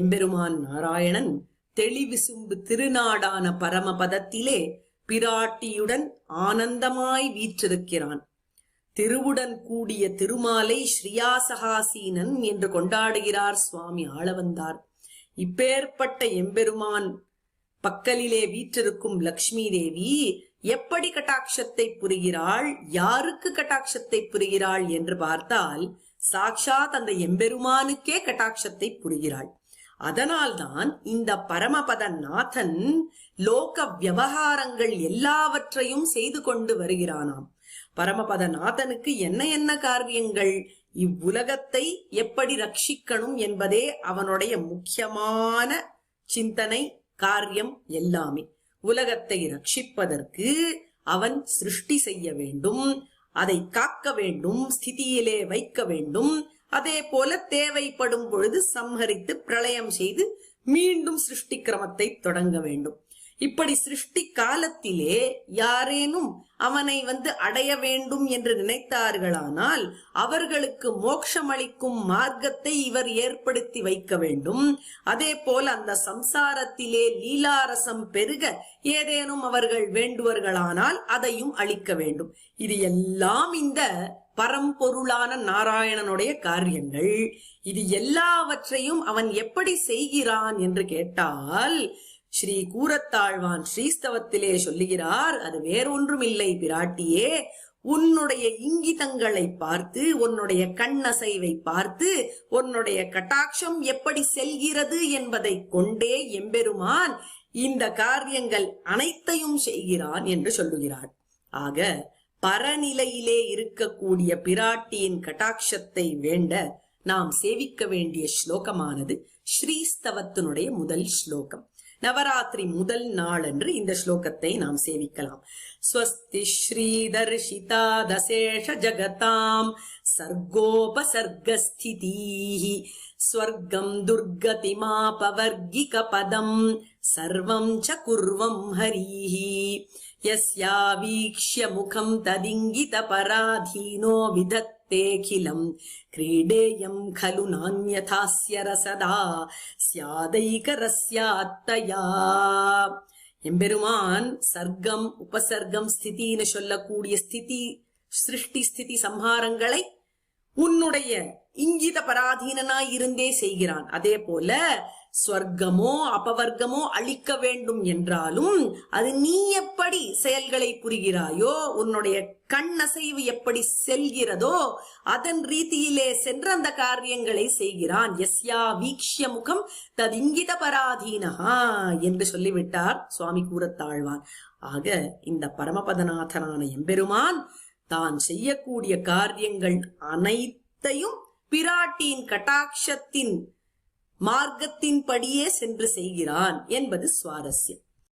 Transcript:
எம்பெருமான் நாராயணன் தெளிவிசும்பு திருநாடான பரமபதத்திலே பிராட்டியுடன் ஆனந்தமாய் வீற்றிருக்கிறான். திருவுடன் கூடிய திருமாலை ஸ்ரீயாசகாசீனன் என்று கொண்டாடுகிறார் சுவாமி ஆளவந்தார். இப்பேற்பட்ட எம்பெருமான் பக்கலிலே வீற்றிருக்கும் லக்ஷ்மி தேவி எப்படி கட்டாட்சத்தை புரிகிறாள் யாருக்கு கட்டாட்சத்தை புரிகிறாள் என்று பார்த்தால் சாக்ஷாத் அந்த எம்பெருமானுக்கே கட்டாட்சத்தை புரிகிறாள். அதனால்தான் இந்த பரமபத நாதன் லோக விவகாரங்கள் எல்லாவற்றையும் செய்து கொண்டு வருகிறானாம். பரமபத நாதனுக்கு என்ன என்ன காரியங்கள்? இவ்வுலகத்தை எப்படி ரட்சிக்கணும் என்பதே அவனுடைய முக்கியமான சிந்தனை காரியம் எல்லாமே. உலகத்தை ரட்சிப்பதற்கு அவன் சிருஷ்டி செய்ய வேண்டும் அதை காக்க வேண்டும் ஸ்திதியிலே வைக்க வேண்டும் அதே போல தேவைப்படும் பொழுது சம்ஹரித்து பிரளயம் செய்து மீண்டும் சிருஷ்டி கிரமத்தை தொடங்க வேண்டும். இப்படி சிருஷ்டி காலத்திலே யாரேனும் அவனை வந்து அடைய வேண்டும் என்று நினைத்தார்களானால் அவர்களுக்கு மோட்சமளிக்கும் மார்க்கத்தை இவர் ஏற்படுத்தி வைக்க வேண்டும். அதே போல அந்த சம்சாரத்திலே லீலாரசம் பெருக ஏதேனும் அவர்கள் வேண்டுவர்களானால் அதையும் அளிக்க வேண்டும். இது எல்லாம் இந்த பரம்பொருளான நாராயணனுடைய காரியங்கள். இது எல்லாவற்றையும் அவன் எப்படி செய்கிறான் என்று கேட்டால் ஸ்ரீ கூரத்தாழ்வான் ஸ்ரீஸ்தவத்திலே சொல்லுகிறார் அது வேறொன்றும் இல்லை பிராட்டியே உன்னுடைய இங்கிதங்களை பார்த்து உன்னுடைய கண்ணசைவை பார்த்து உன்னுடைய கட்டாட்சம் எப்படி செல்கிறது என்பதை கொண்டே எம்பெருமான் இந்த காரியங்கள் அனைத்தையும் செய்கிறான் என்று சொல்லுகிறார். ஆக பரநிலையிலே இருக்கக்கூடிய பிராட்டியின் கட்டாட்சத்தை வேண்ட நாம் சேவிக்க வேண்டிய ஸ்லோகமானது ஸ்ரீஸ்தவத்தினுடைய முதல் ஸ்லோகம். நவராத்திரி முதல் நாளன்று இந்த ஸ்லோகத்தை நாம் சேவிக்கலாம். ஸ்வஸ்தி ஸ்ரீதர்ஷிதா தசேஷ ஜகதாம் சர்கோபசர்கஸ்திதீஹி ஸ்வர்க்கம் துர்கதிமாபவர்கிக பதம் சர்வம் ச குர்வம் ஹரீஹி यस्या वीक्ष्य मुखम् तदिङ्गितपराधीनो विधत्तेऽखिलम् क्रीडेयम् खलु नान्यथास्य रसदा स्यादैकरस्यात्तया எம்பெருமான் சர்க்கம் உபசர்க்கம் ஸ்திதின்னு சொல்லக்கூடிய ஸ்திதி சிருஷ்டி ஸ்திதி சம்ஹாரங்களை உன்னுடைய இங்கித பராதீனனாய் இருந்தே செய்கிறான். அதே போல ஸ்வர்க்கமோ அபவர்க்கமோ அழிக்க வேண்டும் என்றாலும் அது நீ எப்படி செயல்களை புரிகிறாயோ உன்னுடைய கண்ணசைவு எப்படி செல்கிறதோ அதன் ரீதியிலே சென்று அந்த காரியங்களை செய்கிறான். எஸ்யா வீக்ஷிய முகம் ததிங்கித பராதீனஹா என்று சொல்லிவிட்டார் சுவாமி கூறத்தாழ்வான். ஆக இந்த பரமபதநாதனான எம்பெருமான் தான் செய்யக்கூடிய காரியங்கள் அனைத்தையும் பிராட்டியின் கட்டாட்சத்தின் மார்க்கத்தின்படியே சென்று செய்கிறான் என்பது சுவாரஸ்யம்.